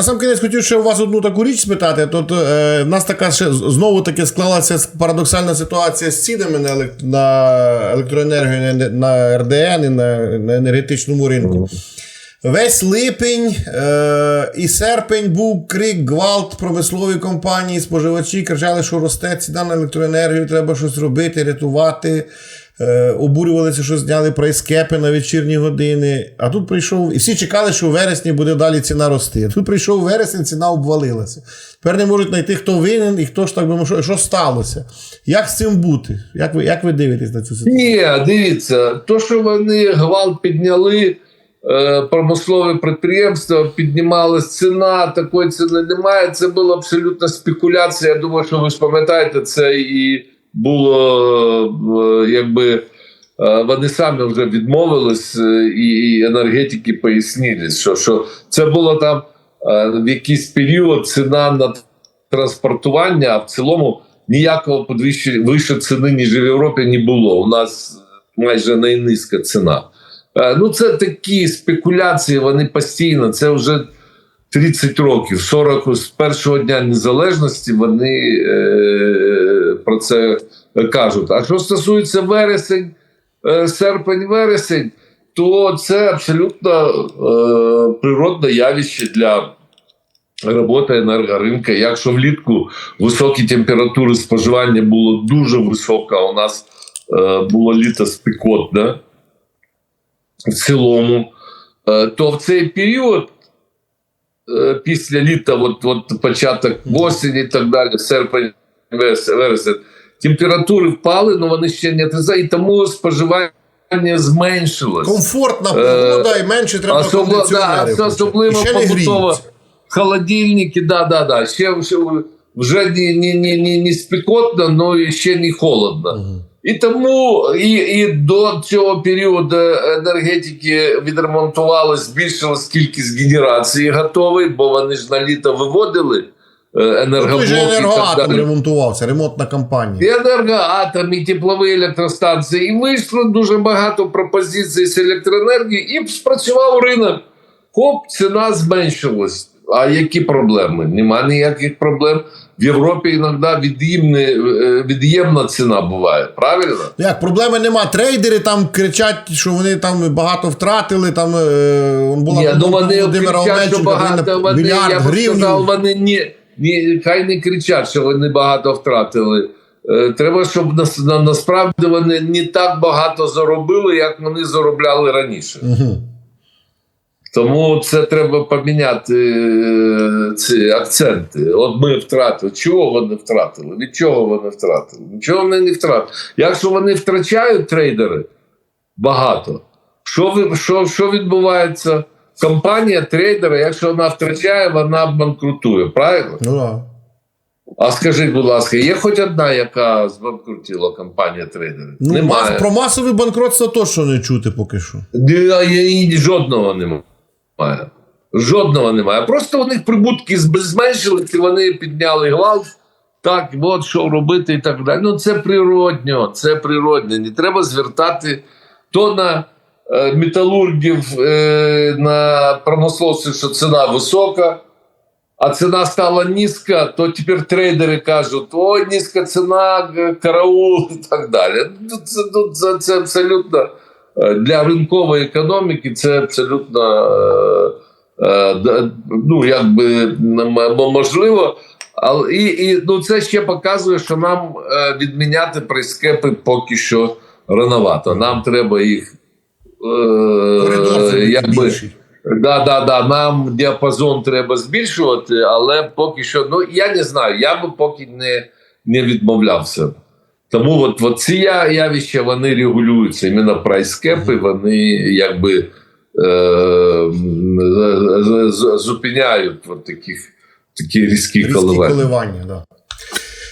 На сам кінець хотів ще у вас одну таку річ спитати. Тут е, в нас така ще знову таки склалася парадоксальна ситуація з цінами на, елек- на електроенергію на, на РДН і на, на енергетичному ринку. Весь липень е, і серпень був крик, гвалт, промислові компанії, споживачі кричали, що росте ціна на електроенергію, треба щось робити, рятувати. Е, обурювалися, що зняли прайскепи на вечірні години. А тут прийшов, і всі чекали, що у вересні буде далі ціна рости. Тут прийшов вересень, ціна обвалилася. Тепер не можуть знайти, хто винен і хто ж так би мов, що, сталося. Як з цим бути? Як ви, як ви дивитесь на цю ситуацію? Ні, дивіться, то, що вони гвалт підняли, е, промислові підприємства, піднімалась ціна, такої ціни немає. Це була абсолютна спекуляція. Я думаю, що ви ж пам'ятаєте, це і було е, якби. е, Вони самі вже відмовились, е, і, енергетики пояснили, що, що це було там в якийсь період ціна на транспортування, а в цілому ніякого підвищення вище ціни, ніж в Європі, не було. У нас майже найнизька ціна. Ну, це такі спекуляції, вони постійно. Це вже 30 років, 40 з першого дня незалежності вони е, про це кажуть. А що стосується вересень, е, серпень, вересень, то це абсолютно е, природне явище для роботи енергоринка. Якщо влітку високі температури споживання було дуже високо, у нас е, було літо спекотне в цілому, е, то в цей період. е, Після літа, от, от початок осені і так далі, серпень, верес- вересень, температури впали, але вони ще не отрицають, і тому споживання зменшилось. Комфортна Е, погода і менше треба Особливо, да, особливо побутово. Холодильники, да, да, да. Ще, ще вже не, не, не, не, не спекотно, але ще не холодно. Мгм. І тому і, і до цього періоду енергетики відремонтували, збільшилась кількість генерації готової, бо вони ж на літо виводили е, Ну, Той же енергоатом ремонтувався, ремонтна І енергоатом, і теплові електростанції. І вийшло дуже багато пропозицій з електроенергії, і спрацював ринок. Хоп, ціна зменшилась. А які проблеми? Нема ніяких проблем. В Європі іноді е, від'ємна ціна буває, правильно? Як, проблеми нема. Трейдери там кричать, що вони там багато втратили. Там е, була Ні, ну вони Володимира кричать, що багато. Вони, я б гривень. сказав, вони ні, ні, хай не кричать, що вони багато втратили. Е, Треба, щоб нас, на, насправді вони не так багато заробили, як вони заробляли раніше. Мгм. Тому це треба поміняти е, ці акценти. От ми втратили. Чого вони втратили? Від чого вони втратили? Нічого вони не втратили. Якщо вони втрачають трейдери багато, що, ви- що, що відбувається? Компанія трейдера, якщо вона втрачає, вона банкрутує. Правильно? Ну да. А скажіть, будь ласка, є хоч одна, яка збанкрутила компанія трейдерів? Ну, Немає. про масове банкротство точно не чути поки що. Ні, ні, Жодного немає. Жодного немає. Просто у них прибутки зменшились, і вони підняли гвалт. Так, от що робити і так далі. Ну, це природньо, це природньо. Не треба звертати то на металургів, е, на промисловців, що ціна висока, а ціна стала низька, то тепер трейдери кажуть: ой, низька ціна, караул і так далі. Ну, Це, ну, це, це абсолютно е, для ринкової економіки це абсолютно е, е, ну, якби можливо. Але і, і ну, це ще показує, що нам е, відміняти прайскепи поки що рановато. Нам треба їх е, якби. Да, да, да. Нам діапазон треба збільшувати, але поки що, ну я не знаю, я би поки не, не відмовлявся. Тому от, от ці явища вони регулюються. Іменно прайскепи, вони якби е, зупиняють от таких, такі різкі Різкі коливання. коливання, да.